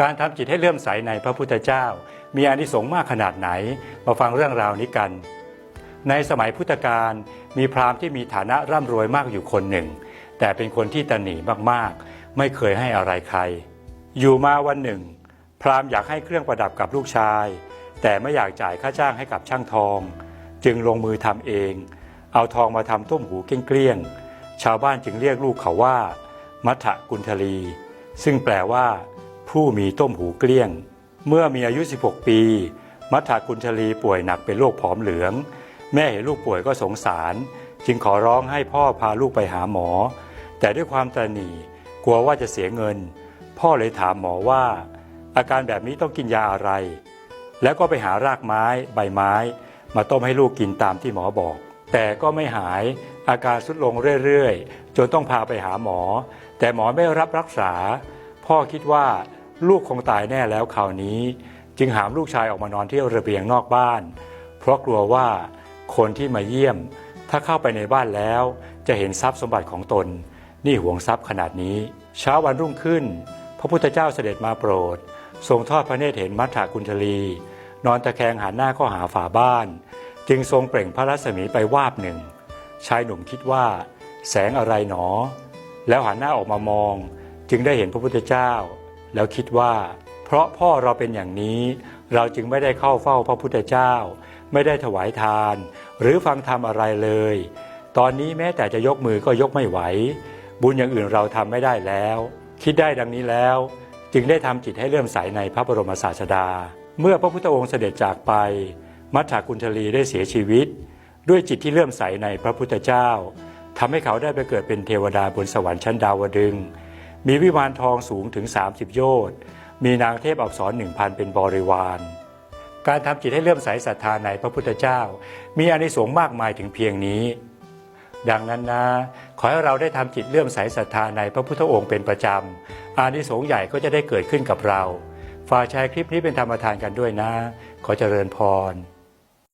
การทำจิตให้เลื่อมใสในพระพุทธเจ้า มีอานิสงส์มากขนาดไหน มาฟังเรื่องราวนี้กัน ในสมัยพุทธกาลมีพราหมณ์ที่มีฐานะร่ำรวยมากอยู่คนหนึ่ง แต่เป็นคนที่ตนหนีมากๆ ไม่เคยให้อะไรใคร อยู่มาวันหนึ่ง พราหมณ์อยากให้เครื่องประดับกับลูกชาย แต่ไม่อยากจ่ายค่าจ้างให้กับช่างทอง จึงลงมือทำเอง เอาทองมาทำต้มหูเกลี้ยงๆชาวบ้านจึงเรียกลูกเขาว่า มัทะกุณทลี ซึ่งแปลว่า ผู้มีต้มหูเกลี้ยง เมื่อมีอายุ 16 ปี มัทธากุณทลีป่วยหนักเป็นโรคผอมเหลือง แม่เห็นลูกป่วยก็สงสาร จึงขอร้องให้พ่อพาลูกไปหาหมอ แต่ด้วยความตระหนี่กลัวว่าจะเสียเงิน พ่อเลยถามหมอว่า อาการแบบนี้ต้องกินยาอะไร แล้วก็ไปหารากไม้ใบไม้ มาต้มให้ลูกกินตามที่หมอบอก แต่ก็ไม่หายอาการสุดลงเรื่อยๆ จนต้องพาไปหาหมอ แต่หมอไม่รับรักษา พ่อคิดว่า ลูกคงตายแน่แล้วคราวนี้ จึงหามลูกชายออกมานอนที่ระเบียงนอกบ้าน เพราะกลัวว่าคนที่มาเยี่ยม ถ้าเข้าไปในบ้านแล้ว จะเห็นทรัพย์สมบัติของตน นี่ห่วงทรัพย์ขนาดนี้ เช้าวันรุ่งขึ้น พระพุทธเจ้าเสด็จมาโปรด ทรงทอดพระเนตรเห็นมัทธากุณทลี นอนตะแคงหันหน้าเข้าหาฝาบ้าน จึงทรงเปล่งพระรัศมีไปวาบหนึ่งชายหนุ่มคิดว่า แสงอะไรหนอ แล้วหันหน้าออกมามอง จึงได้เห็นพระพุทธเจ้า แล้วคิดว่า เพราะพ่อเราเป็นอย่างนี้ เราจึงไม่ได้เข้าเฝ้าพระพุทธเจ้า ไม่ได้ถวายทาน หรือฟังธรรมอะไรเลย ตอนนี้แม้แต่จะยกมือก็ยกไม่ไหว บุญอย่างอื่นเราทำไม่ได้แล้ว คิดได้ดังนี้แล้ว จึงได้ทำจิตให้เลื่อมใสในพระบรมศาสดา เมื่อพระพุทธองค์เสด็จจากไป มัทธากุณทลีได้เสียชีวิต ด้วยจิตที่เลื่อมใสในพระพุทธเจ้าทำให้เขาได้ไปเกิดเป็นเทวดาบนสวรรค์ชั้นดาวดึงส์ มีวิมานทองสูงถึง 30 โยชน์ มีนางเทพอักษรหนึ่งพันเป็นบริวาร การทำจิตให้เลื่อมใสศรัทธาในพระพุทธเจ้า มีอานิสงส์มากมายถึงเพียงนี้ ดังนั้นนะ ขอให้เราได้ทำจิตเลื่อมใสศรัทธาในพระพุทธองค์เป็นประจำ อานิสงส์ใหญ่ก็จะได้เกิดขึ้นกับเราฝากแชร์คลิปนี้เป็นธรรมทานกันด้วยนะ ขอเจริญพร